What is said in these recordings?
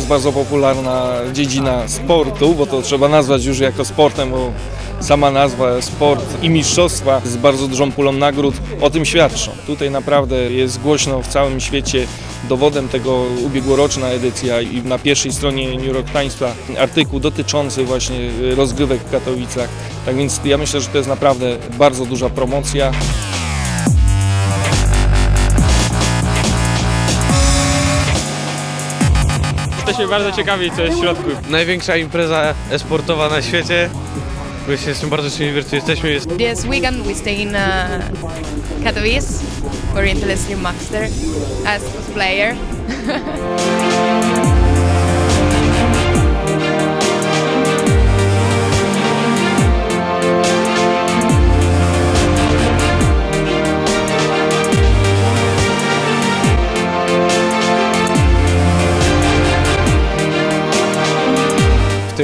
bardzo popularna dziedzina sportu, bo to trzeba nazwać już jako sportem, bo sama nazwa sport i mistrzostwa z bardzo dużą pulą nagród o tym świadczą. Tutaj naprawdę jest głośno w całym świecie. Dowodem tego ubiegłoroczna edycja i na pierwszej stronie New York Timesa artykuł dotyczący właśnie rozgrywek w Katowicach. Tak więc ja myślę, że to jest naprawdę bardzo duża promocja. Jesteśmy bardzo ciekawi, co jest w środku. największa impreza e-sportowa na świecie. Właśnie jestem bardzo szczęśliwy, że tu jesteśmy. Jest This weekend we stay in uh, Katowice for Intellectual Master as cosplayer.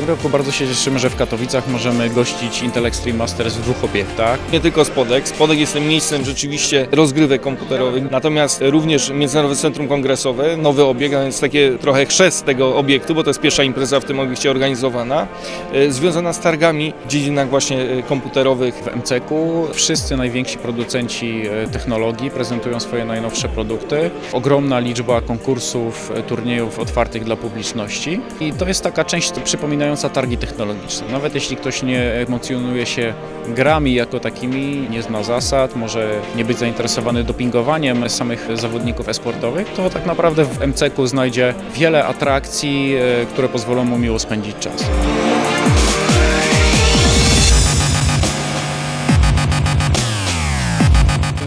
tym roku bardzo się cieszymy, że w Katowicach możemy gościć Intel Extreme Masters w dwóch obiektach. Nie tylko Spodek. Spodek jest tym miejscem rzeczywiście rozgrywek komputerowych, natomiast również Międzynarodowe Centrum Kongresowe, nowy obiekt, a więc takie trochę chrzest tego obiektu, bo to jest pierwsza impreza w tym obiekcie organizowana, e, związana z targami w dziedzinach właśnie e, komputerowych. W MCK-u wszyscy najwięksi producenci e, technologii prezentują swoje najnowsze produkty. Ogromna liczba konkursów, turniejów otwartych dla publiczności i to jest taka część przypominająca targi technologiczne. Nawet jeśli ktoś nie emocjonuje się grami jako takimi, nie zna zasad, może nie być zainteresowany dopingowaniem samych zawodników e-sportowych, to tak naprawdę w MCK-u znajdzie wiele atrakcji, e, które pozwolą mu miło spędzić czas.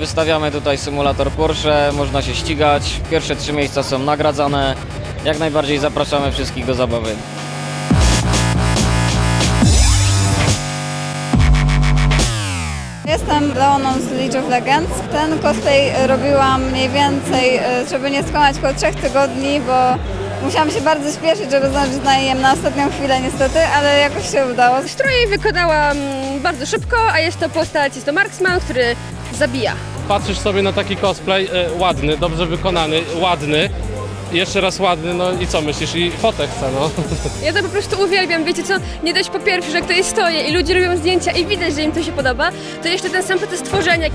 Wystawiamy tutaj symulator Porsche, można się ścigać. Pierwsze trzy miejsca są nagradzane. Jak najbardziej zapraszamy wszystkich do zabawy. Jestem Leoną z League of Legends. Ten cosplay robiłam mniej więcej, e, żeby nie skłamać, około trzech tygodni, bo musiałam się bardzo śpieszyć, żeby zdążyć na jem na ostatnią chwilę niestety, ale jakoś się udało. Stroje wykonałam bardzo szybko, a jest to postać, jest to marksman, który zabija. Patrzysz sobie na taki cosplay e, ładny, dobrze wykonany, ładny. Jeszcze raz ładny, no i co myślisz? I fotę chcę, no. Ja to po prostu uwielbiam, wiecie co, nie dość po pierwsze, że ktoś stoi i ludzie robią zdjęcia i widać, że im to się podoba, to jeszcze ten sam proces tworzenia.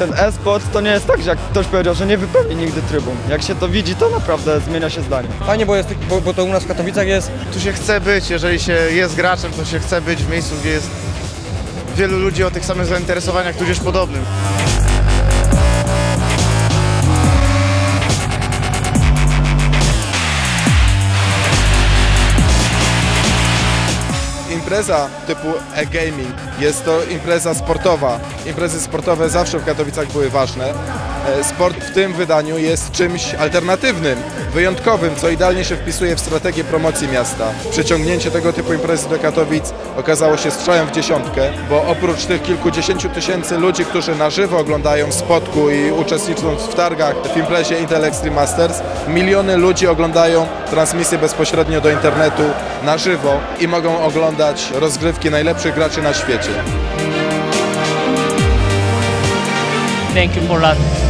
Ten e-sport to nie jest tak, że jak ktoś powiedział, że nie wypełni nigdy trybun. Jak się to widzi, to naprawdę zmienia się zdanie. Fajnie, bo, jest, bo, bo to u nas w Katowicach jest Tu się chce być, jeżeli się jest graczem, to się chce być w miejscu, gdzie jest wielu ludzi o tych samych zainteresowaniach, tudzież podobnym. Impreza typu e-gaming jest to impreza sportowa. Imprezy sportowe zawsze w Katowicach były ważne. E, Sport w tym wydaniu jest czymś alternatywnym, wyjątkowym, co idealnie się wpisuje w strategię promocji miasta. Przyciągnięcie tego typu imprezy do Katowic okazało się strzałem w dziesiątkę, bo oprócz tych kilkudziesięciu tysięcy ludzi, którzy na żywo oglądają spotku i uczestnicząc w targach w imprezie Intel Extreme Masters, miliony ludzi oglądają transmisję bezpośrednio do internetu na żywo i mogą rozgrywki najlepszych graczy na świecie. Thank you